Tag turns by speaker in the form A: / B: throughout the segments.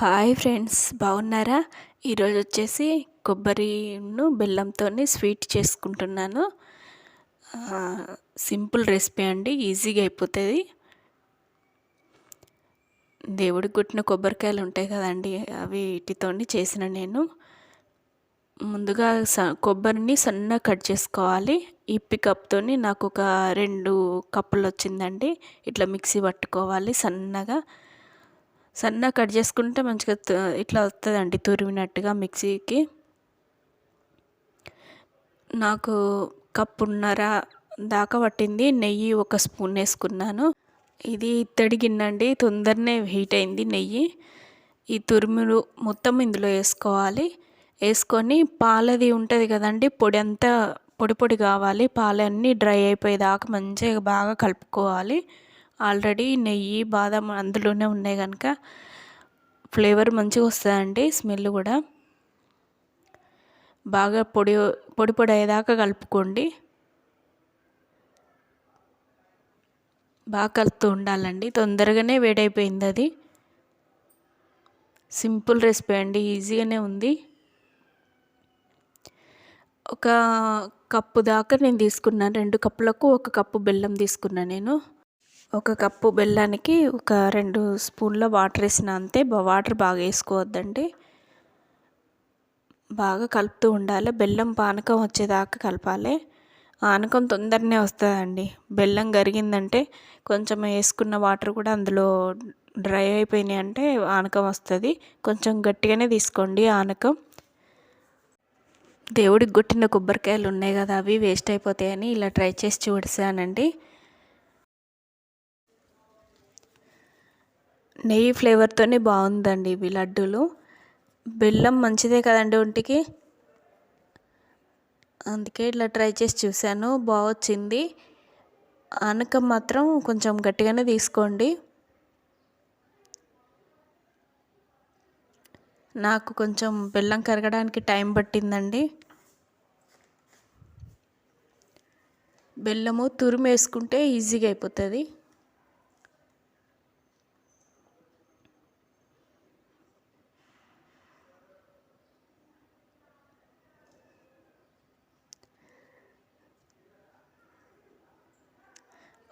A: Hi friends బాగున్నారా? ఈరోజు వచ్చేసి కొబ్బరిను బెల్లంతో స్వీట్ చేసుకుంటున్నాను. సింపుల్ రెసిపీ అండి ఈజీగా అయిపోతుంది. దేవుడికి కొట్టిన కొబ్బరికాయలు ఉంటాయి కదండి అవి వీటితో చేసిన నేను. ముందుగా స కొబ్బరిని సన్నగా కట్ చేసుకోవాలి. ఇప్పి కప్తో నాకు ఒక రెండు కప్పులు వచ్చిందండి ఇట్లా మిక్సీ పట్టుకోవాలి సన్నగా. సన్నగా కట్ చేసుకుంటే మంచిగా ఇట్లా వస్తుందండి తురిమినట్టుగా మిక్సీకి. నాకు కప్పున్నర దాకా పట్టింది నెయ్యి ఒక స్పూన్ వేసుకున్నాను. ఇది ఇత్తడి గిన్నండి తొందరనే హీట్ అయింది నెయ్యి. ఈ తురుములు మొత్తం ఇందులో వేసుకోవాలి. వేసుకొని పాలది ఉంటుంది కదండి పొడి అంతా పొడి పొడి కావాలి. పాలన్నీ డ్రై అయిపోయేదాకా మంచిగా బాగా కలుపుకోవాలి. ఆల్రెడీ నెయ్యి బాదం అందులోనే ఉన్నాయి కనుక ఫ్లేవర్ మంచిగా వస్తుందండి స్మెల్ కూడా. బాగా పొడి పొడి పొడి అయ్యేదాకా కలుపుకోండి. బాగా కలుపుతూ ఉండాలండి. తొందరగానే వేడైపోయింది అది. సింపుల్ రెసిపీ అండి ఈజీగానే ఉంది. ఒక కప్పు దాకా నేను తీసుకున్నాను రెండు కప్పులకు ఒక కప్పు బెల్లం తీసుకున్నాను నేను. ఒక కప్పు బెల్లానికి ఒక రెండు స్పూన్ల వాటర్ వేసిన అంతే. వాటర్ బాగా వేసుకోవద్దండి. బాగా కలుపుతూ ఉండాలి. బెల్లం పానకం వచ్చేదాకా కలపాలి. ఆనకం తొందరనే వస్తుందండి. బెల్లం కరిగిందంటే కొంచెం వేసుకున్న వాటర్ కూడా అందులో డ్రై అయిపోయినాయి అంటే ఆనకం వస్తుంది. కొంచెం గట్టిగానే తీసుకోండి ఆనకం దేవుడికి కొట్టిన కొబ్బరికాయలు ఉన్నాయి కదా అవి వేస్ట్ అయిపోతాయని ఇలా ట్రై చేసి చూసానండి నెయ్యి ఫ్లేవర్తోనే బాగుందండి ఇవి లడ్డూలు. బెల్లం మంచిదే కదండి ఒంటికి? అందుకే ఇట్లా ట్రై చేసి చూశాను బాగొచ్చింది. అనకం మాత్రం కొంచెం గట్టిగానే తీసుకోండి. నాకు కొంచెం బెల్లం కరగడానికి టైం పట్టిందండి. బెల్లము తురిమేసుకుంటే ఈజీగా అయిపోతుంది.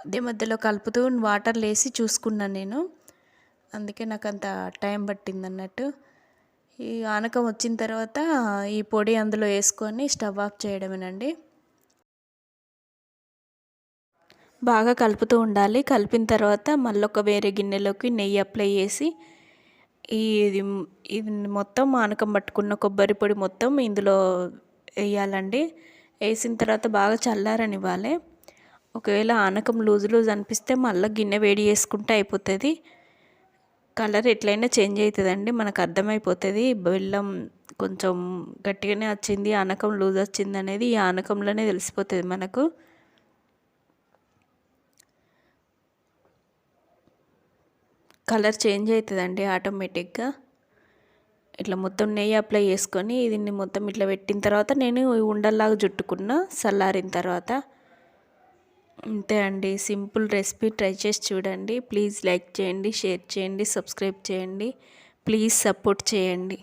A: మధ్య మధ్యలో కలుపుతూ వాటర్ లేసి చూసుకున్నాను నేను. అందుకే నాకు అంత టైం పట్టింది అన్నట్టు. ఈ ఆనకం వచ్చిన తర్వాత ఈ పొడి అందులో వేసుకొని స్టవ్ ఆఫ్ చేయడమేనండి. బాగా కలుపుతూ ఉండాలి. కలిపిన తర్వాత మళ్ళీ ఒక వేరే గిన్నెలోకి నెయ్యి అప్లై చేసి ఇది ఇది మొత్తం ఆనకం పట్టుకున్న కొబ్బరి పొడి మొత్తం ఇందులో వేయాలండి. వేసిన తర్వాత బాగా చల్లారనివ్వాలి. ఒకవేళ ఆనకం లూజ్ లూజ్ అనిపిస్తే మళ్ళీ గిన్నె వేడి చేసుకుంటే అయిపోతుంది. కలర్ ఎట్లయినా చేంజ్ అవుతుందండి మనకు అర్థమైపోతుంది. బెల్లం కొంచెం గట్టిగానే వచ్చింది ఆనకం లూజ్ వచ్చింది అనేది ఈ ఆనకంలోనే తెలిసిపోతుంది మనకు. కలర్ చేంజ్ అవుతుందండి ఆటోమేటిక్గా. ఇట్లా మొత్తం నెయ్యి అప్లై చేసుకొని దీన్ని మొత్తం ఇట్లా పెట్టిన తర్వాత నేను ఉండల్లాగా జుట్టుకున్న చల్లారిన తర్వాత అంతే అండి. సింపుల్ రెసిపీ ట్రై చేసి చూడండి. ప్లీజ్ లైక్ చేయండి షేర్ చేయండి సబ్స్క్రైబ్ చేయండి. ప్లీజ్ సపోర్ట్ చేయండి.